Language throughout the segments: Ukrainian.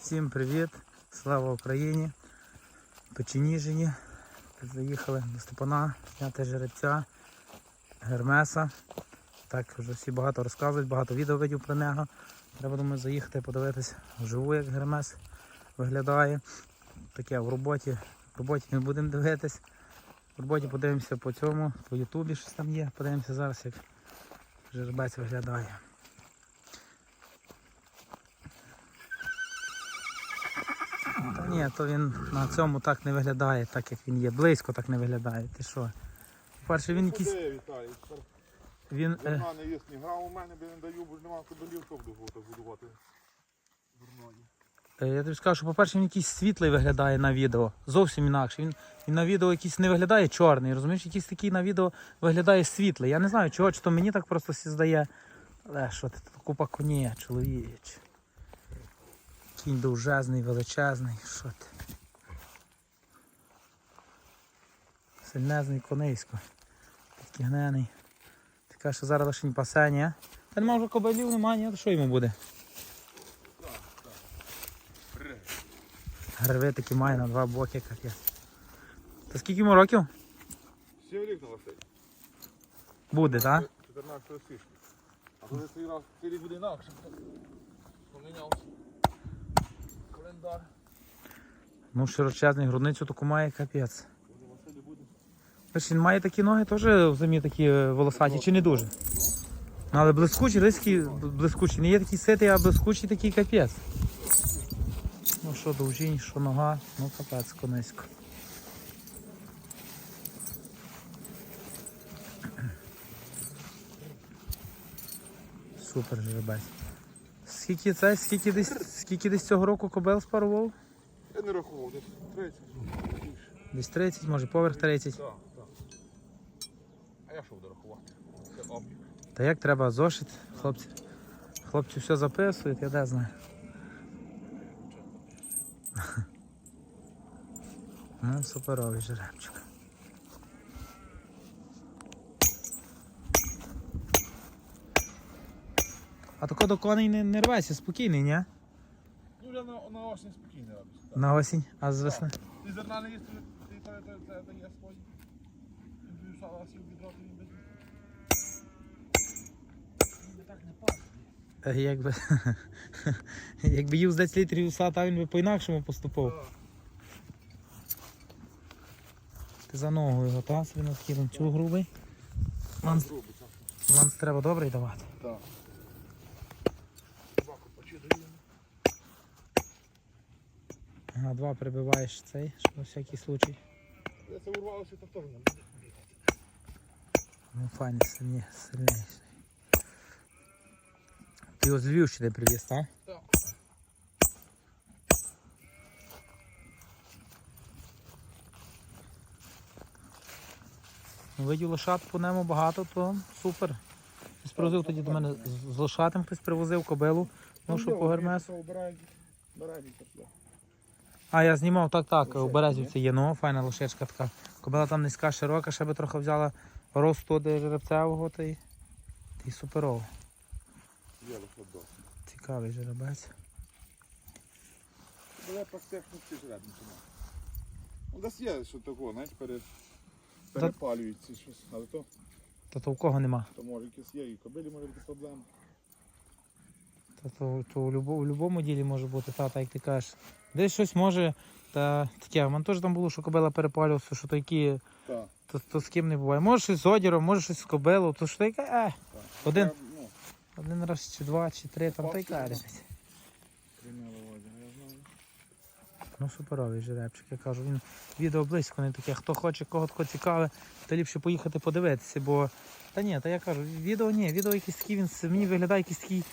Всім привіт! Слава Україні! Печеніжині. Заїхали до Степана, зняти жеребця, Гермеса. Так, вже всі багато розказують, багато відео видів про нього. Треба думаю, заїхати, подивитись вживу, як Гермес виглядає. Таке в роботі. В роботі не будемо дивитись. В роботі подивимося по цьому, по Ютубі щось там є. Подивимося зараз, як жеребець виглядає. Та ні, то він на цьому так не виглядає, так як він є. Близько так не виглядає. Ти що? По-перше, він якийсь. Він, е, Зерна не ні грав у мене, бо не даю, бо ж нема кобилів, що буду так будувати. Дурної. е, я тобі скажу, що по-перше, він якийсь світлий виглядає на відео. Зовсім інакше. Він, він на відео якийсь не виглядає чорний, розумієш, якийсь такий на відео виглядає світлий. Я не знаю чого, чи то мені так просто всі здає. Але що ти тут купа коні, чоловіч. Кінь довжезний, величезний, що ти. Сильнезний конейсько. Підкігнений. Ти кажеш, що зараз лише пасе, ні? Та нема вже кобилів, немає, ні, то що йому буде? Гриви такі має на два боки, капець. Та скільки йому років? Сім рік на. Буде, так? 14 січня. А коли цей раз буде інакше, то помінявся. Календар. Ну, широчезний, грудницю таку має капець. Він має такі ноги теж в зимі такі е, волосаті, чи не дуже? Ну, але блискучий, лиський блискучий. Не є такий ситий, а блискучий такий капець. Ну що, довжінь, що нога, ну капець конисько. Супер жеребець. Скільки це, скільки десь, скільки десь цього року кобел спарував? Я не рахував, десь 30. Десь 30, може поверх 30. Так, так. А я що буду рахувати? Це облік. Та як треба зошит, хлопці. Хлопці все записують, я де знаю. Ну, суперовий жеребчик. А тако до коней не, не рвайся, спокійний, ні? Ну, я на, на осінь спокійно робиться. так. На осінь, а з весни. Ти зерна не їсти, ти то свої. Він б'ю сала сів відро, то він. Так не пас. Е, Якби, якби їв з 10 літрів сата, він би по-інакшому поступав. Ти за ногу його, та? Собі на такий ланцюг грубий. Ланц, ланц треба добрий давати. Так. Ага, два прибиваєш цей, щоб на всякий случай. Це урвалося, то теж не буде. Ну файний, сильні, сильніший. Ти його з Львівщини привіз, так? Так. Ну, Видів лошад по нему багато, то супер. Хтось привозив тоді до мене з- з лошатим, хтось привозив кобилу. Ну що по гермесу. А, я знімав так, так, у Березівці є, ну, файна лошечка така. Кобила там низька, широка, ще би трохи взяла росту до жеребцевого, та й, та й суперово. Цікавий жеребець. Була техніці жребниці. Ну, десь є, що такого, знаєш, пере... Та- перепалюється щось. Але то, Та то у кого нема. то може якісь є, і кобилі може бути проблема. Та то, то у, любо, у любому ділі може бути, та, так як ти кажеш. Десь щось може, та таке, в мене теж там було, що кобила перепалювався, що то які, Так. то, то з ким не буває. Може щось з одіром, може щось з кобилою, то що то яке, е, так. Один. Треба, Ну, один раз чи два, чи три, там та й я знаю. Ну, суперовий жеребчик, я кажу, він відео близько не таке. Хто хоче, кого тако цікаве, то ліпше поїхати подивитися, бо. Та ні, та я кажу, відео ні, відео якийсь такий, він мені виглядає якийсь такий.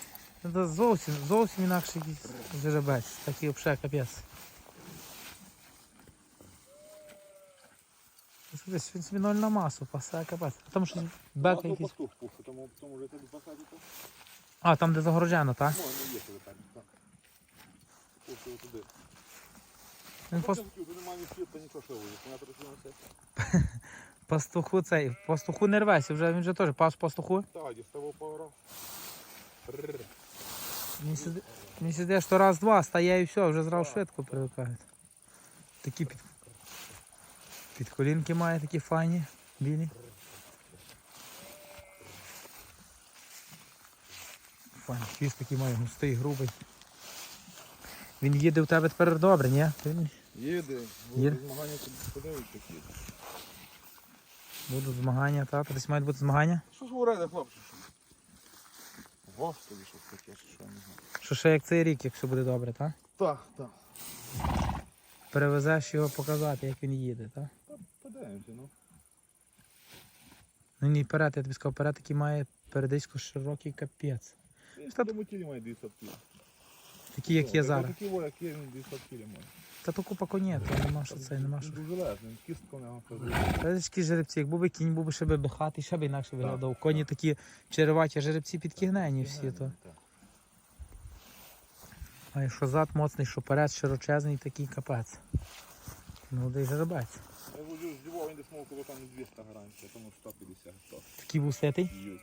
Ну, та Зовсім, зовсім інакший жеребець. Такий взагалі капець. Десь він собі ноль на масу, пасе капець. А там щось бека Ну, якийсь. А, там де загорожено, так? можна є коли так. так. Туди. Він пос... Немає світла, нічого що вийде. Вона трохи на все. пастуху цей, пастуху не рвеся, вже він вже теж пас пастуху. Так, діставав пару. Мені сюди що раз-два стає і все, вже зразу швидко привикають. Такі під, під колінки має такі файні, білі. Файний хвіст такий має густий, грубий. Він їде в тебе тепер добре, ні? Їде, Їде? змагання подивиться, як їде. Будуть змагання, так? Десь мають бути змагання. Що ж говорите, хлопці? Господи, що таке, що я не знаю. Що ще як цей рік, якщо буде добре, так? Так, так. Перевезеш його показати, як він їде, так? Та подивимося, ну. Ну ні, перед, я тобі сказав, перед такий має передисько широкий капець. Він Та- тому тілі має 200 кг. Такий, як є зараз. Такі во, як є, він 200 кг має. Та то купа коні, то нема що це, нема що. Дуже лежний, кістка в нього. Та такі жеребці, як був би кінь, був би ще би бихатий, ще б інакше виглядав. Коні такі череваті, жеребці підкігнені всі то. А якщо зад моцний, що перед широчезний, такий капець. Молодий жеребець. Я вожу здивував, він десь мов коло там 200 гарантія, тому 150 100. Такий був ситий. Ю.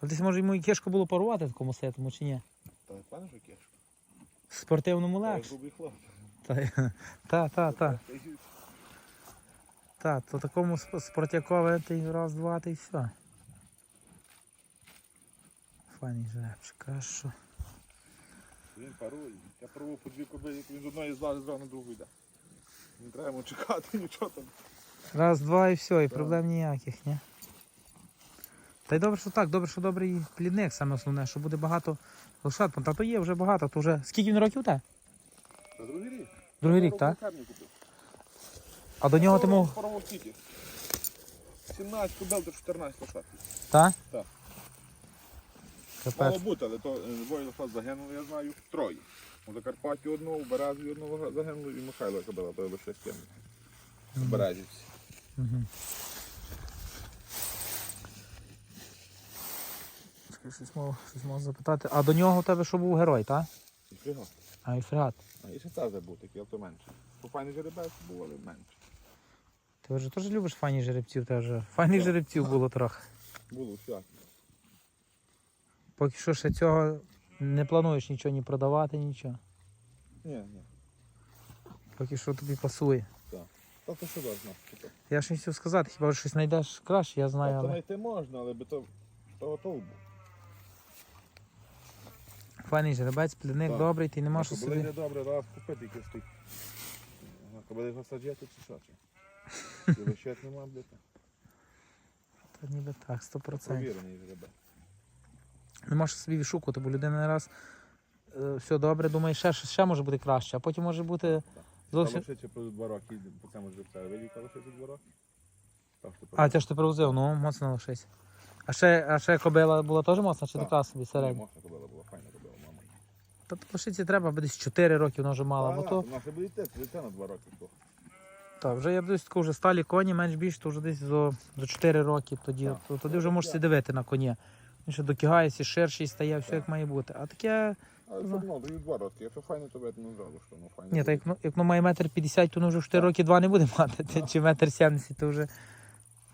А десь може йому і кишко було парувати такому ситому чи ні? Та пане що кеш? В спортивному легше. грубий. Та, та, та, та. Та то такому сп- спортякове ти раз, два, ти і все. Файний жеребчик, а що? Він парує. Я парував по дві кобилі, як він з одної здари зразу на другу йде. Не треба йому чекати, нічого там. Раз, два і все, і проблем ніяких, ні? Та й добре, що так, добре, що добрий плідник, саме основне, що буде багато лошад. Та то є вже багато, то вже. Скільки він років те? Та другий рік. Другий рік, так? А до нього ти мов. Парував скільки? 17 кобил до 14 лошад. Та? Так. Капець. Мало бути, але то е, двоє лошад загинули, я знаю, троє. У Закарпатті одного, у Березі одного загинуло і Михайло кобила, то лише з ким. У Березівці. Угу. Щось мав, щось мав запитати. А до нього у тебе що був герой, так? І фрігат. А і фрегат. А і ще це такий, але то менше. По файний жеребець був, але менше. Ти вже теж любиш файні жеребців, теж. Файних жеребців було трохи. Було свято. Поки що ще цього не плануєш нічого ні продавати, нічого. Ні, ні. Поки що тобі пасує. Та то що должно. Я ж не хотів сказати, хіба щось знайдеш краще, я знаю, то але знайти можна, але би то того. Файний жеребець, плідник Так. добрий, ти не можеш собі. не добре, раз купити якийсь той. Коли його саджати, чи що? чи? І лишать нема, блядь. Та ніби так, 100%. Провірений жеребець. Не можеш собі відшукувати, бо людина не раз е, все добре, думає, ще, ще, ще може бути краще, а потім може бути зовсім. Калошиці по два роки, по цьому жеребцю. Видів калошиці два роки? Так, що А, те ж ти привозив, ну, моцно лишись. А ще, а ще кобила була теж моцна, чи Так. така собі середня? Можна кобила. Та лишиці треба, бо десь 4 роки вона вже мала, бо то. Наша буде йти, на два роки. то. Так, вже я десь тако вже сталі коні, менш більш, то вже десь за, за 4 роки тоді. Так. То, тоді вже можеш дивити на коні. Він ще докигається, ширший стає, все як має бути. А таке, Але все одно, даю два роки. Якщо файно, то видно зразу, що ну файно. ні, так як, ну, як ну, має метр 50, то ну вже в 4 роки 2 не буде мати. Ти- Чи метр 70, то вже,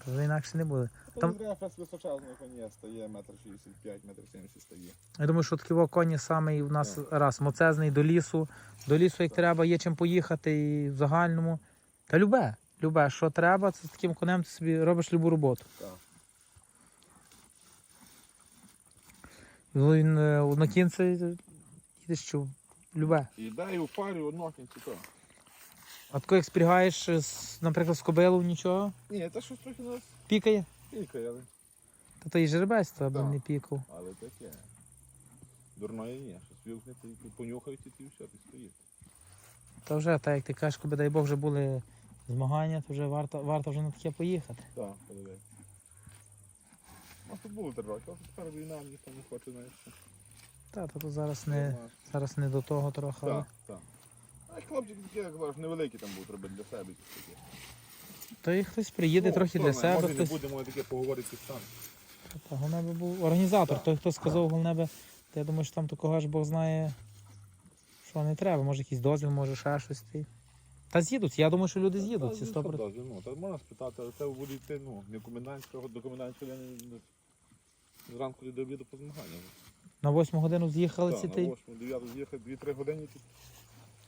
вже інакше не буде. Та там- він треба фест височезного коня стає, метр 65, метр 70 стає. Я думаю, що такі во коні саме у нас раз моцезний до лісу. До лісу, як треба, є чим поїхати і в загальному. Та любе, любе, що треба, це з таким конем ти собі робиш любу роботу. Так. Ну, Він е, їдеш що любе. І дай у парі одно кінці то. А тако як спрягаєш, е, з, наприклад, з кобилу нічого, Ні, це щось трохи нас пікає, пікає, але, то то і жеребець, то аби Так. не пікав. але таке. Дурної ні, щось вілкнете і понюхають і ти все, ти стоїть. Та вже, так як ти кажеш, коли дай Бог вже були змагання, то вже варто, варто вже на таке поїхати. Так, подивись. А тут було три роки, а тут тепер війна, ніхто не хоче, знаєш. що. Та, то тут зараз не, зараз не до того трохи. але- Так, так. А хлопчик такий, як кажеш, невеликий там будуть робити для себе. такі. То і хтось приїде Ну, трохи хто для знає, себе, Може не хтось. будемо таке поговорити сам. Та, головне би був організатор. Так. Той, хто сказав, головне би, то я думаю, що там такого ж Бог знає, що не треба. Може якийсь дозвіл, може ще щось. ти. Та з'їдуть, я думаю, що люди з'їдуть, ці Та, 100%. ну, та можна спитати, але це буде йти, ну, не комендантського, до комендантського я не, не, зранку до обіду по змаганням. На 8 годину з'їхали ці на ти. 8-9 з'їхати 2-3 години тут. Ти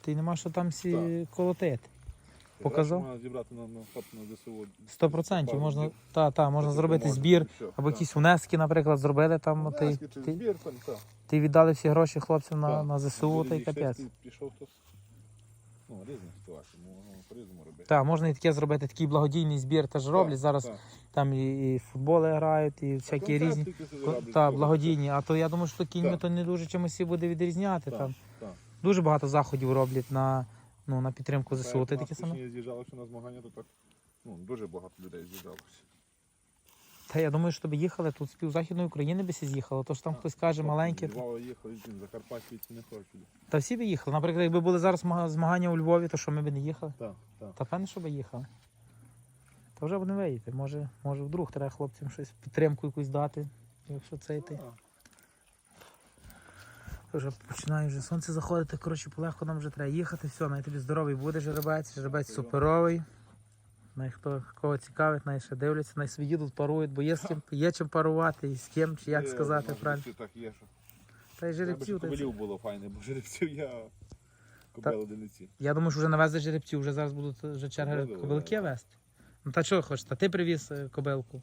нема що там всі колотити. Показав? Можна зібрати на, на, на ЗСУ. Сто процентів можна, та, та, можна зробити збір, або якісь внески, наприклад, зробили там. Ну, Ти, чи ти, збір, там, так. ти віддали всі гроші хлопцям на, Так. на ЗСУ, та й йшли, капець. ти Пішов хтось. Ну, різні ситуації, можна по-різному робити. Так, можна і таке зробити, такий благодійний збір теж роблять. Зараз Так. там і, і футболи грають, і всякі Концерти різні. якісь Ко- роблять, Та, благодійні. А то я думаю, що кіньми Так. то не дуже чимось і буде відрізняти. Так, Там. Дуже багато заходів роблять на, ну, на підтримку ЗСУ. Ти таке саме? точніше з'їжджалося на змагання, то так ну, дуже багато людей з'їжджалося. Та я думаю, що тобі їхали тут з півзахідної України би всі з'їхали. То ж там Так. хтось каже маленьке. Львова їхали, Закарпаття не хочуть. Та всі би їхали. Наприклад, якби були зараз змагання у Львові, то що ми б не їхали? Так, так. Та певне, що би їхали. Та вже будемо виїти. Може, може вдруг треба хлопцям щось підтримку якусь дати, якщо це йти. Вже починає вже сонце заходити, коротше, полегко нам вже треба їхати. Все, най тобі здоровий буде жеребець, жеребець суперовий. Най хто кого цікавить, най ще дивляться, най свої їдуть, парують, бо є з ким, є чим парувати, і з ким, чи як сказати може, правильно. Так є, що. Та й жеребців. та кобилів було файне, бо жеребців я кобил одиниці. Я думаю, що вже навезли жеребців, вже зараз будуть вже черга Кобили, кобилки вести. Ну та чого хочеш? Та ти привіз е, кобилку.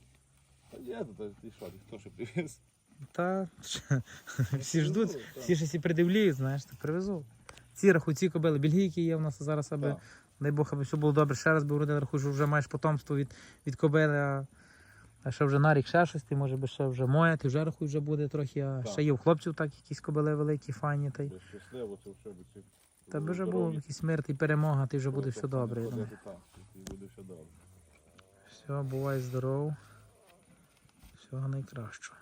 Та є, то ти що, хто ще привіз? Та всі ждуть, всі ж всі придивлюють, знаєш, то привезу. Ці рахуй, ці кобили, бельгійки є у нас зараз, аби, дай Бог, аби все було добре. Ще раз би вродили, рахуй, що вже маєш потомство від, від кобили, а, а ще вже на рік ще щось, ти може би ще вже моє, ти вже рахуй, вже буде трохи, а Так. ще є у хлопців так якісь кобили великі, файні. Та, й- щасливо, це все буде. та би вже був якийсь мир і перемога, ти вже так, буде все добре. Все, бувай здоров. Всього найкращого.